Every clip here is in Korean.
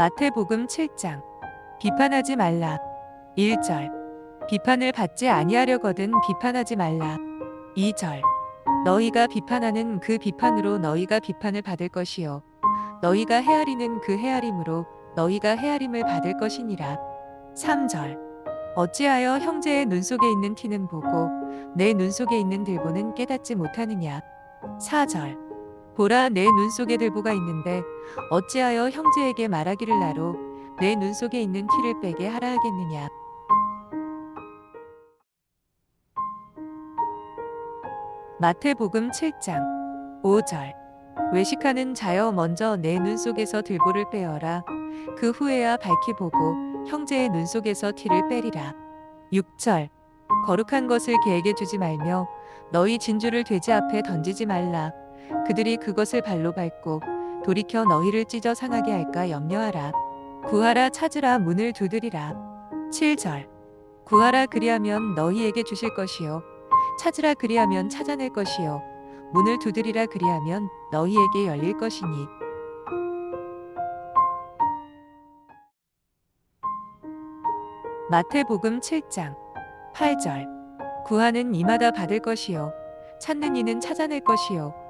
마태복음 7장. 비판하지 말라. 1절. 비판을 받지 아니하려거든 비판하지 말라. 2절. 너희가 비판하는 그 비판으로 너희가 비판을 받을 것이요. 너희가 헤아리는 그 헤아림으로 너희가 헤아림을 받을 것이니라. 3절. 어찌하여 형제의 눈 속에 있는 티는 보고 내 눈 속에 있는 들보는 깨닫지 못하느냐? 4절 보라 내 눈 속에 들보가 있는데 어찌하여 형제에게 말하기를 나로 내 눈 속에 있는 티를 빼게 하라 하겠느냐? 마태복음 7장 5절. 외식하는 자여 먼저 내 눈 속에서 들보를 빼어라. 그 후에야 밝히 보고 형제의 눈 속에서 티를 빼리라. 6절. 거룩한 것을 개에게 주지 말며 너희 진주를 돼지 앞에 던지지 말라 그들이 그것을 발로 밟고 돌이켜 너희를 찢어 상하게 할까 염려하라. 구하라 찾으라 문을 두드리라. 7절. 구하라 그리하면 너희에게 주실 것이요. 찾으라 그리하면 찾아낼 것이요. 문을 두드리라 그리하면 너희에게 열릴 것이니. 마태복음 7장 8절. 구하는 이마다 받을 것이요. 찾는 이는 찾아낼 것이요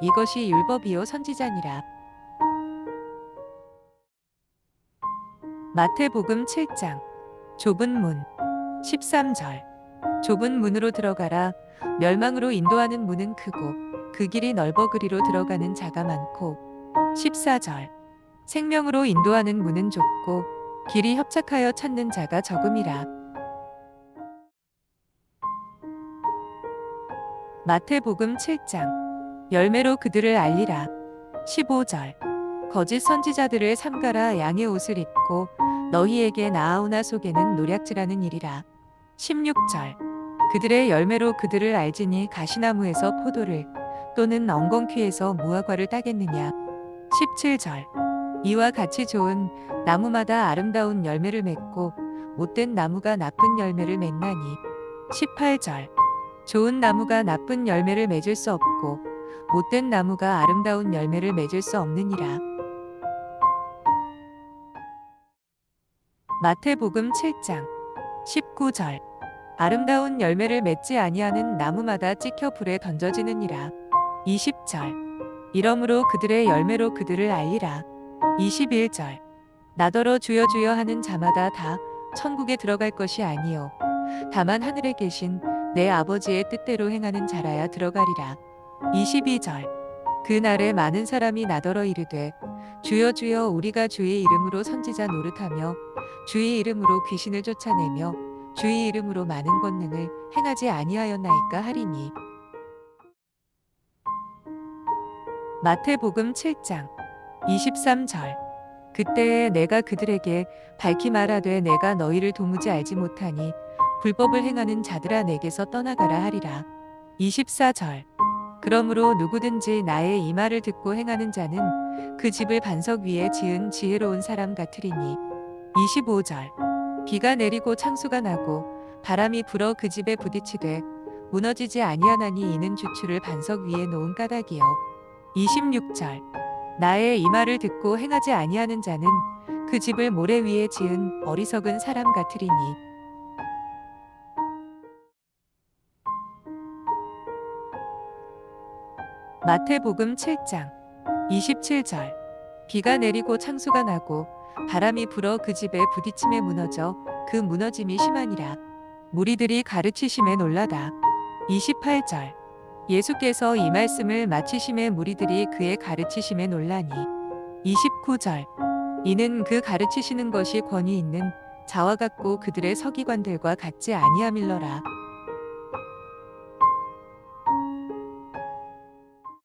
이것이 율법이요 선지자니라. 마태복음 7장 좁은 문 13절. 좁은 문으로 들어가라. 멸망으로 인도하는 문은 크고 그 길이 넓어 그리로 들어가는 자가 많고. 14절. 생명으로 인도하는 문은 좁고 길이 협착하여 찾는 자가 적음이라. 마태복음 7장 열매로 그들을 알리라. 15절. 거짓 선지자들을 삼가라. 양의 옷을 입고 너희에게 나아오나 속에는 노략질하는 일이라. 16절. 그들의 열매로 그들을 알지니 가시나무에서 포도를 또는 엉겅퀴에서 무화과를 따겠느냐. 17절. 이와 같이 좋은 나무마다 아름다운 열매를 맺고 못된 나무가 나쁜 열매를 맺나니. 18절. 좋은 나무가 나쁜 열매를 맺을 수 없고 못된 나무가 아름다운 열매를 맺을 수 없느니라. 마태복음 7장 19절. 아름다운 열매를 맺지 아니하는 나무마다 찍혀 불에 던져지느니라. 20절. 이러므로 그들의 열매로 그들을 알리라. 21절. 나더러 주여 주여 하는 자마다 다 천국에 들어갈 것이 아니요. 다만 하늘에 계신 내 아버지의 뜻대로 행하는 자라야 들어가리라 22절. 그날에 많은 사람이 나더러 이르되 주여 주여 우리가 주의 이름으로 선지자 노릇하며 주의 이름으로 귀신을 쫓아내며 주의 이름으로 많은 권능을 행하지 아니하였나이까 하리니. 마태복음 7장 23절. 그때에 내가 그들에게 밝히 말하되 내가 너희를 도무지 알지 못하니 불법을 행하는 자들아 내게서 떠나가라 하리라. 24절 그러므로 누구든지 나의 이 말을 듣고 행하는 자는 그 집을 반석 위에 지은 지혜로운 사람 같으리니. 25절. 비가 내리고 창수가 나고 바람이 불어 그 집에 부딪히되 무너지지 아니하나니 이는 주추를 반석 위에 놓은 까닭이요. 26절. 나의 이 말을 듣고 행하지 아니하는 자는 그 집을 모래 위에 지은 어리석은 사람 같으리니 마태복음 7장 27절. 비가 내리고 창수가 나고 바람이 불어 그 집에 부딪힘에 무너져 그 무너짐이 심하니라. 무리들이 가르치심에 놀라다. 28절. 예수께서 이 말씀을 마치심에 무리들이 그의 가르치심에 놀라니. 29절. 이는 그 가르치시는 것이 권위 있는 자와 같고 그들의 서기관들과 같지 아니함일러라